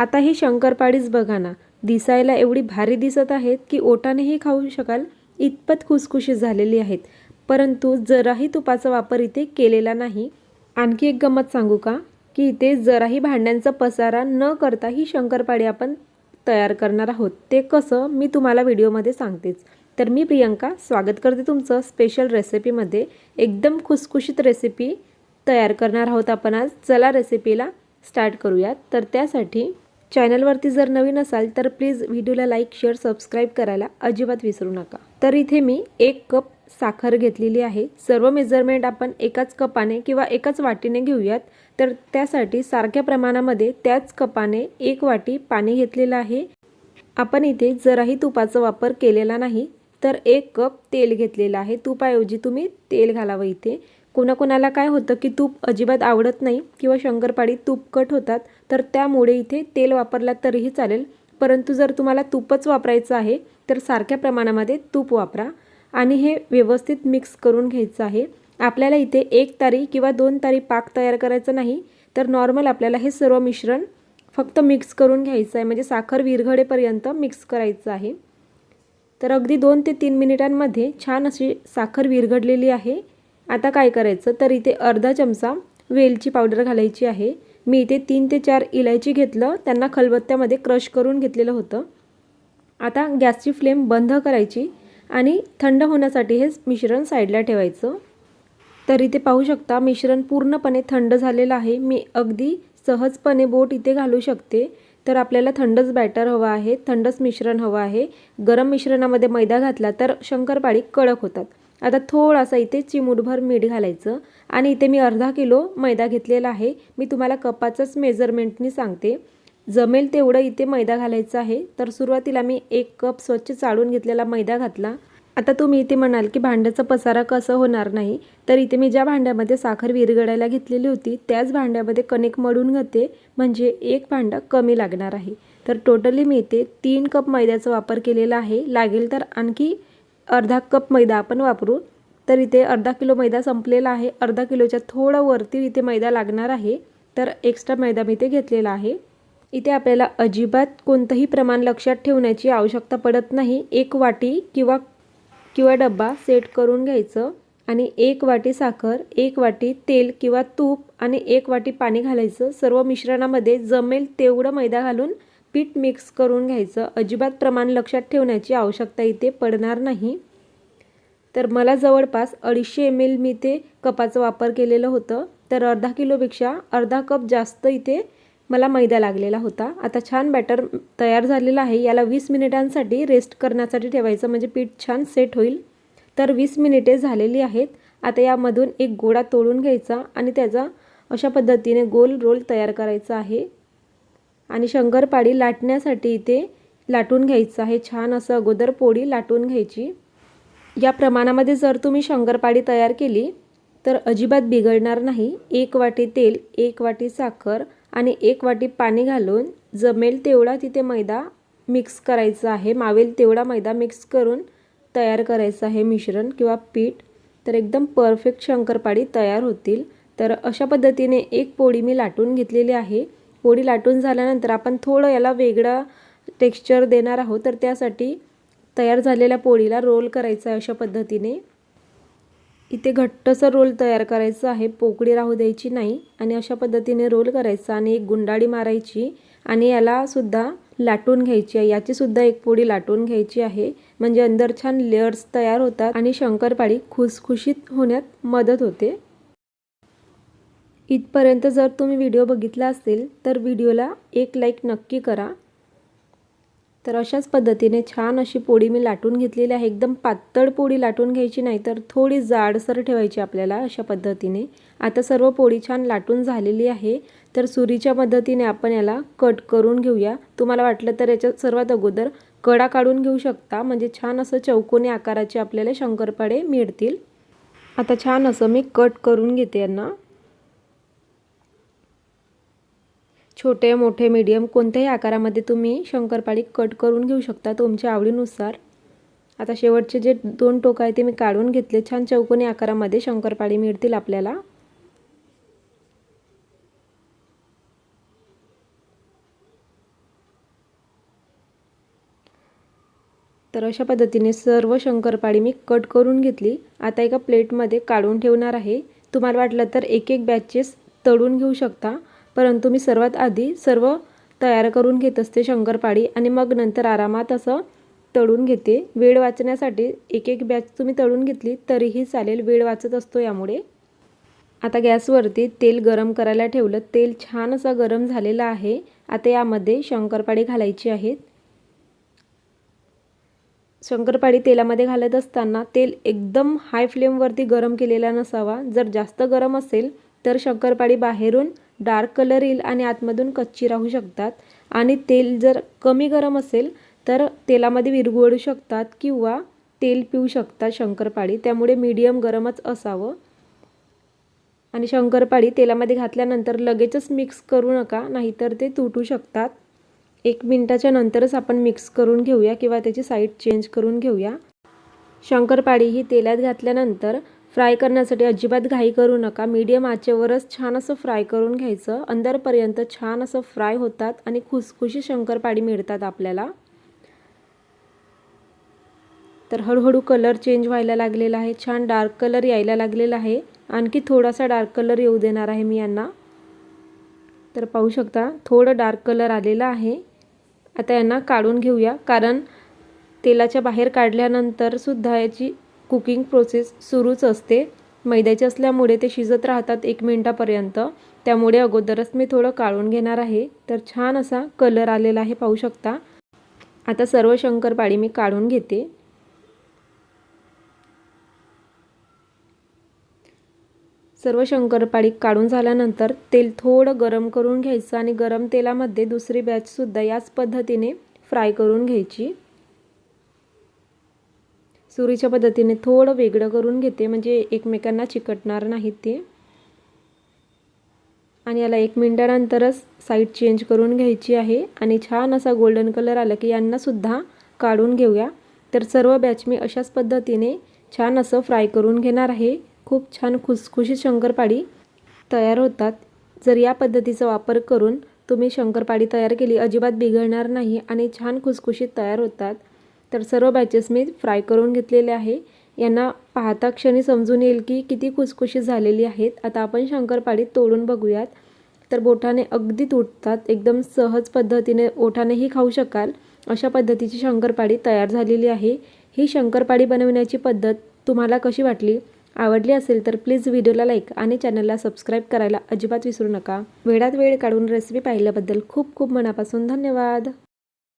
आता ही शंकरपाळीच बघा ना. दिसायला एवढी भारी दिसत आहेत की ओटानेही खाऊ शकाल. इतपत खुसखुशीत झालेली आहेत. परंतु जराही तुपाचा वापर इथे केलेला नाही. आणखी एक गंमत सांगू का? की इथे जराही भांड्यांचा पसारा न करता ही शंकरपाळी आपण तयार करणार आहोत. ते कसं? मी तुम्हाला व्हिडिओमध्ये सांगतेच. तर मी प्रियंका स्वागत करते तुमचं स्पेशल रेसिपीमध्ये एकदम खुसखुशीत रेसिपी तयार करणार आहोत आपण आज. चला रेसिपीला स्टार्ट करूयात. तर त्यासाठी चॅनलवरती जर नवीन असाल तर प्लीज व्हिडिओला लाईक शेअर सबस्क्राईब करायला अजिबात विसरू नका. तर इथे मी एक कप साखर घेतलेली आहे. सर्व मेजरमेंट आपण एकाच कपाने किंवा एकाच वाटीने घेऊयात. तर त्यासाठी सारख्या प्रमाणामध्ये त्याच कपाने एक वाटी पाणी घेतलेलं आहे. आपण इथे जराही तुपाचा वापर केलेला नाही. तर एक कप तेल घेतलेलं आहे. तुपाऐवजी तुम्ही तेल घालावं इथे. कोणाकोणाला काय होतं की तूप अजिबात आवडत नाही किंवा शंकरपाळी तुपकट होतात तर त्यामुळे इथे तेल वापरला तरीही चालेल. परंतु जर तुम्हाला तूपच वापरायचं आहे तर सारख्या प्रमाणामध्ये तूप वापरा आणि हे व्यवस्थित मिक्स करून घ्यायचं आहे. आपल्याला इथे एक तारी किंवा दोन तारी पाक तयार करायचं नाही तर नॉर्मल आपल्याला हे सर्व मिश्रण फक्त मिक्स करून घ्यायचं आहे. म्हणजे साखर विरघळेपर्यंत मिक्स करायचं आहे. तर अगदी दोन ते तीन मिनिटांमध्ये छान अशी साखर विरघडलेली आहे. आता काय करायचं? तर इथे अर्धा चमचा वेलची पावडर घालायची आहे. मी इथे तीन ते चार इलायची घेतलं. त्यांना खलबत्त्यामध्ये क्रश करून घेतलेलं होतं. आता गॅसची फ्लेम बंद करायची आणि थंड होण्यासाठी हे मिश्रण साईडला ठेवायचं. तर इथे पाहू शकता मिश्रण पूर्णपणे थंड झालेलं आहे. मी अगदी सहजपणे बोट इथे घालू शकते. तर आपल्याला थंडच बॅटर हवं आहे थंडच मिश्रण हवं आहे. गरम मिश्रणामध्ये मैदा घातला तर शंकरपाळी कडक होतात. आता थोडासा इथे चिमूटभर मीठ घालायचं आणि इथे मी अर्धा किलो मैदा घेतलेला आहे. मी तुम्हाला कपाचंच मेजरमेंटनी सांगते. जमेल तेवढं इथे मैदा घालायचा आहे. तर सुरुवातीला मी एक कप स्वच्छ चाळून घेतलेला मैदा घातला. आता तुम्ही इथे म्हणाल की भांड्याचा पसारा कसं होणार नाही. तर इथे मी ज्या भांड्यामध्ये साखर विरगडायला घेतलेली होती त्याच भांड्यामध्ये कणिक मळून घेते. म्हणजे एक भांडं कमी लागणार आहे. तर टोटली मी इथे तीन कप मैद्याचा वापर केलेला आहे. लागेल तर आणखी अर्धा कप मैदा आपण वापरू. तर इथे अर्धा किलो मैदा संपलेला आहे. अर्धा किलोच्या थोडं वरती इथे मैदा लागणार आहे. तर एक्स्ट्रा मैदा मी इथे घेतलेला आहे. इथे आपल्याला अजिबात कोणतंही प्रमाण लक्षात ठेवण्याची आवश्यकता पडत नाही. एक वाटी किंवा किंवा डब्बा सेट करून घ्यायचं. आणि एक वाटी साखर एक वाटी तेल किंवा तूप आणि एक वाटी पाणी घालायचं. सर्व मिश्रणामध्ये जमेल तेवढं मैदा घालून पीठ मिक्स करून घ्यायचं. अजिबात प्रमाण लक्षात ठेवण्याची आवश्यकता इथे पडणार नाही. तर मला जवळपास अडीचशे एम एल मी ते कपाचं वापर केलेलं होतं. तर अर्धा किलोपेक्षा अर्धा कप जास्त इथे मला मैदा लागलेला होता. आता छान बॅटर तयार झालेला आहे. याला वीस मिनिटांसाठी रेस्ट करण्यासाठी ठेवायचं. म्हणजे पीठ छान सेट होईल. तर वीस मिनिटे झालेली आहेत. आता यामधून एक गोळा तोडून घ्यायचा आणि त्याचा अशा पद्धतीने गोल रोल तयार करायचा आहे. आणि शंकरपाळी लाटण्यासाठी इथे लाटून घ्यायचं आहे. छान असं अगोदर पोळी लाटून घ्यायची. या प्रमाणामध्ये जर तुम्ही शंकरपाळी तयार केली तर अजिबात बिघडणार नाही. एक वाटी तेल एक वाटी साखर आणि एक वाटी पाणी घालून जमेल तेवढा तिथे मैदा मिक्स करायचा आहे. मावेल तेवढा मैदा मिक्स करून तयार करायचं आहे मिश्रण किंवा पीठ. तर एकदम परफेक्ट शंकरपाळी तयार होतील. तर अशा पद्धतीने एक पोळी मी लाटून घेतलेली आहे. पोळी लाटून झाल्यानंतर आपण थोडं याला वेगळा टेक्स्चर देणार आहोत. तर त्यासाठी तयार झालेल्या पोळीला रोल करायचं आहे अशा पद्धतीने. इथे घट्टसर रोल तयार करायचं आहे. पोकळी राहू द्यायची नाही आणि अशा पद्धतीने रोल करायचा आणि एक गुंडाळी मारायची आणि यालासुद्धा लाटून घ्यायची आहे. याचीसुद्धा एक पोळी लाटून घ्यायची आहे. म्हणजे अंदर छान लेअर्स तयार होतात आणि शंकरपाळी खुसखुशीत होण्यात मदत होते. इथपर्यंत जर तुम्ही व्हिडिओ बघितला असेल तर व्हिडिओला एक लाईक नक्की करा. तर अशाच पद्धतीने छान अशी पोळी मी लाटून घेतलेली आहे. एकदम पातळ पोळी लाटून घ्यायची नाही तर थोडी जाडसर ठेवायची आपल्याला अशा पद्धतीने. आता सर्व पोळी छान लाटून झालेली आहे. तर सुरीच्या मदतीने आपण याला कट करून घेऊया. तुम्हाला वाटलं तर याच्यात सर्वात अगोदर कडा काढून घेऊ शकता. म्हणजे छान असं चौकोनी आकाराचे आपल्याला शंकरपाडे मिळतील. आता छान असं मी कट करून घेते यांना. छोटे मोठे मीडियम कोणत्याही आकारामध्ये तुम्ही शंकरपाळी कट करून घेऊ शकता तुमच्या आवडीनुसार. आता शेवटचे जे दोन टोकं आहे ते मी काढून घेतले. छान चौकोनी आकारामध्ये शंकरपाळी मिळतील आपल्याला. तर अशा पद्धतीने सर्व शंकरपाळी मी कट करून घेतली. आता एका प्लेटमध्ये काढून ठेवणार आहे. तुम्हाला वाटलं तर एक एक बॅचेस तळून घेऊ शकता. परंतु मी सर्वात आधी सर्व तयार करून घेत असते शंकरपाळी आणि मग नंतर आरामात असं तळून घेते. वेळ वाचण्यासाठी एक एक बॅच तुम्ही तळून घेतली तरीही चालेल वेळ वाचत असतो यामुळे. आता गॅसवरती तेल गरम करायला ठेवलं. तेल छान असं गरम झालेलं आहे. आता यामध्ये शंकरपाळी घालायची आहेत. शंकरपाळी तेलामध्ये घालत असताना तेल एकदम हाय फ्लेमवरती गरम केलेला नसावा. जर जास्त गरम असेल तर शंकरपाळी बाहेरून डार्क कलर येईल आणि आतमधून कच्ची राहू शकतात. आणि तेल जर कमी गरम असेल तर तेलामध्ये विरघळू शकतात किंवा तेल पिऊ शकतात शंकरपाळी. त्यामुळे मीडियम गरमच असावं. आणि शंकरपाळी तेलामध्ये घातल्यानंतर लगेचच मिक्स करू नका नाहीतर ते तुटू शकतात. एक मिनटाच्या नंतरच आपण मिक्स करून घेऊया किंवा त्याची साईड चेंज करून घेऊया. शंकरपाळी ही तेलात घातल्यानंतर फ्राय करण्यासाठी अजिबात घाई करू नका. मीडियम आचेवरच छान असं फ्राय करून घ्यायचं. अंदरपर्यंत छान असं फ्राय होतात आणि खुसखुशी शंकरपाळी मिळतात आपल्याला. तर हळूहळू कलर चेंज व्हायला लागलेला आहे. छान डार्क कलर यायला लागलेला आहे. आणखी थोडासा डार्क कलर येऊ देणार आहे मी यांना. तर पाहू शकता थोडं डार्क कलर आलेला आहे. आता यांना काढून घेऊया कारण तेलाच्या बाहेर काढल्यानंतर सुद्धा याची कुकिंग प्रोसेस सुरूच असते. मैद्याचे असल्यामुळे ते शिजत राहतात एक मिनटापर्यंत. त्यामुळे अगोदरच मी थोडं काढून घेणार आहे. तर छान असा कलर आलेला आहे पाहू शकता. आता सर्व शंकरपाळी मी काढून घेते. सर्व शंकरपाळी काढून झाल्यानंतर तेल थोडं गरम करून घ्यायचं आणि गरम तेलामध्ये दुसरी बॅचसुद्धा याच पद्धतीने फ्राय करून घ्यायची. सुरीच्या पद्धतीने थोडं वेगळं करून घेते म्हणजे एकमेकांना चिकटणार नाहीत ते. आणि याला एक मिनटानंतरच साईड चेंज करून घ्यायची आहे. आणि छान असा गोल्डन कलर आला की यांनासुद्धा काढून घेऊया. तर सर्व बॅच मी अशाच पद्धतीने छान असं फ्राय करून घेणार आहे. खूप छान खुसखुशीत शंकरपाळी तयार होतात. जर या पद्धतीचा वापर करून तुम्ही शंकरपाळी तयार केली अजिबात बिघडणार नाही आणि छान खुसखुशीत तयार होतात. तर सर्व बॅचेस मी फ्राय करून घेतलेले आहे. यांना पाहता क्षणी समजून येईल की किती खुसखुशी झालेली आहेत. आता आपण शंकरपाळी तोडून बघूयात. तर बोटाने अगदी तुटतात. एकदम सहज पद्धतीने ओठानेही खाऊ शकाल. अशा पद्धतीची शंकरपाळी तयार झालेली आहे. ही शंकरपाळी बनवण्याची पद्धत तुम्हाला कशी वाटली? आवडली असेल तर प्लीज व्हिडिओला लाईक आणि चॅनलला सबस्क्राईब करायला अजिबात विसरू नका. वेळात वेळ काढून रेसिपी पाहिल्याबद्दल खूप खूप मनापासून धन्यवाद.